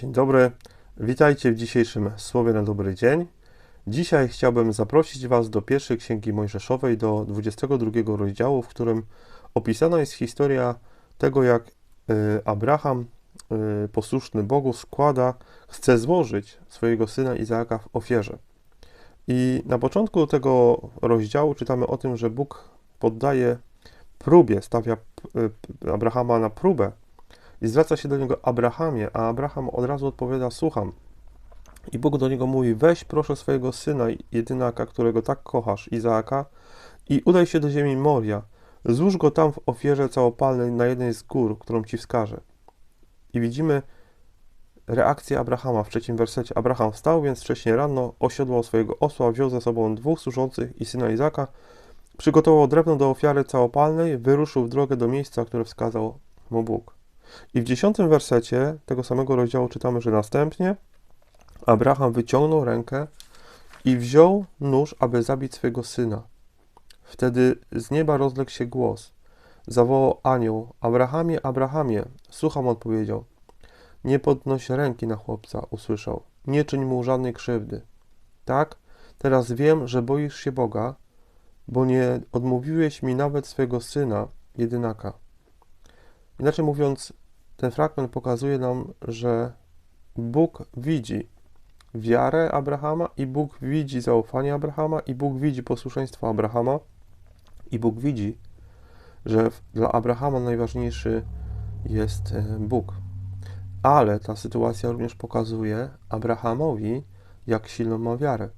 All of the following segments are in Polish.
Dzień dobry, witajcie w dzisiejszym Słowie na dobry dzień. Dzisiaj chciałbym zaprosić Was do pierwszej księgi Mojżeszowej, do 22 rozdziału, w którym opisana jest historia tego, jak y, Abraham, y, posłuszny Bogu, składa, chce złożyć swojego syna Izaaka w ofierze. I na początku tego rozdziału czytamy o tym, że Bóg poddaje próbie, stawia y, Abrahama na próbę i zwraca się do niego Abrahamie, a Abraham od razu odpowiada: Słucham. I Bóg do niego mówi: Weź proszę swojego syna, jedynaka, którego tak kochasz, Izaaka, i udaj się do ziemi Moria. Złóż go tam w ofierze całopalnej na jednej z gór, którą ci wskażę. I widzimy reakcję Abrahama w trzecim wersecie. Abraham wstał więc wcześniej rano, osiodłał swojego osła, wziął ze sobą dwóch służących i syna Izaka, przygotował drewno do ofiary całopalnej, wyruszył w drogę do miejsca, które wskazał mu Bóg. I w dziesiątym wersecie tego samego rozdziału czytamy, że następnie Abraham wyciągnął rękę i wziął nóż, aby zabić swojego syna. Wtedy z nieba rozległ się głos. Zawołał anioł: Abrahamie, Abrahamie. Słucham, odpowiedział. Nie podnoś ręki na chłopca, usłyszał. Nie czyń mu żadnej krzywdy. Tak, teraz wiem, że boisz się Boga, bo nie odmówiłeś mi nawet swego syna, jedynaka. Inaczej mówiąc, ten fragment pokazuje nam, że Bóg widzi wiarę Abrahama i Bóg widzi zaufanie Abrahama i Bóg widzi posłuszeństwo Abrahama i Bóg widzi, że dla Abrahama najważniejszy jest e, Bóg. Ale ta sytuacja również pokazuje Abrahamowi, jak silną ma wiarę.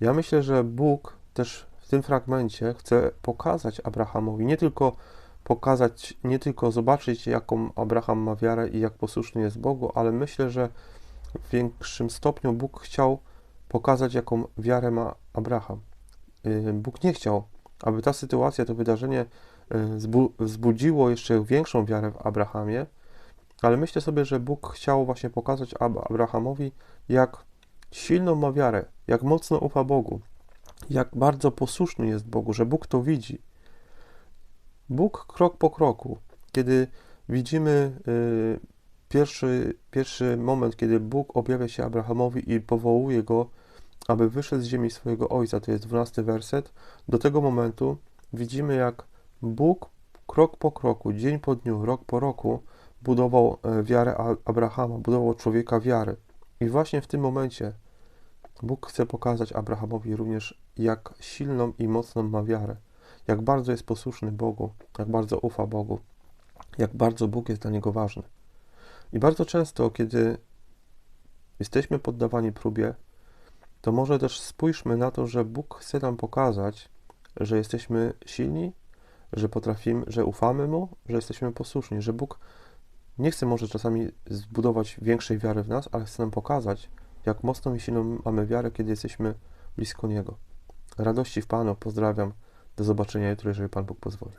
Ja myślę, że Bóg też w tym fragmencie chce pokazać Abrahamowi nie tylko pokazać, nie tylko zobaczyć, jaką Abraham ma wiarę i jak posłuszny jest Bogu, ale myślę, że w większym stopniu Bóg chciał pokazać, jaką wiarę ma Abraham. Y, Bóg nie chciał, aby ta sytuacja, to wydarzenie y, wzbudziło jeszcze większą wiarę w Abrahamie, ale myślę sobie, że Bóg chciał właśnie pokazać Abrahamowi, jak silną ma wiarę, jak mocno ufa Bogu, jak bardzo posłuszny jest Bogu, że Bóg to widzi Bóg krok po kroku, kiedy widzimy y, pierwszy, pierwszy moment, kiedy Bóg objawia się Abrahamowi i powołuje go, aby wyszedł z ziemi swojego ojca, to jest 12 werset, do tego momentu widzimy, jak Bóg krok po kroku, dzień po dniu, rok po roku budował e, wiarę Abrahama, budował człowieka wiary. I właśnie w tym momencie Bóg chce pokazać Abrahamowi również, jak silną i mocną ma wiarę jak bardzo jest posłuszny Bogu, jak bardzo ufa Bogu, jak bardzo Bóg jest dla niego ważny. I bardzo często, kiedy jesteśmy poddawani próbie, to może też spójrzmy na to, że Bóg chce nam pokazać, że jesteśmy silni, że potrafimy, że ufamy Mu, że jesteśmy posłuszni, że Bóg nie chce może czasami zbudować większej wiary w nas, ale chce nam pokazać, jak mocną i silną mamy wiarę, kiedy jesteśmy blisko Niego. Radości w Panu, pozdrawiam. Do zobaczenia jutro, jeżeli Pan Bóg pozwoli.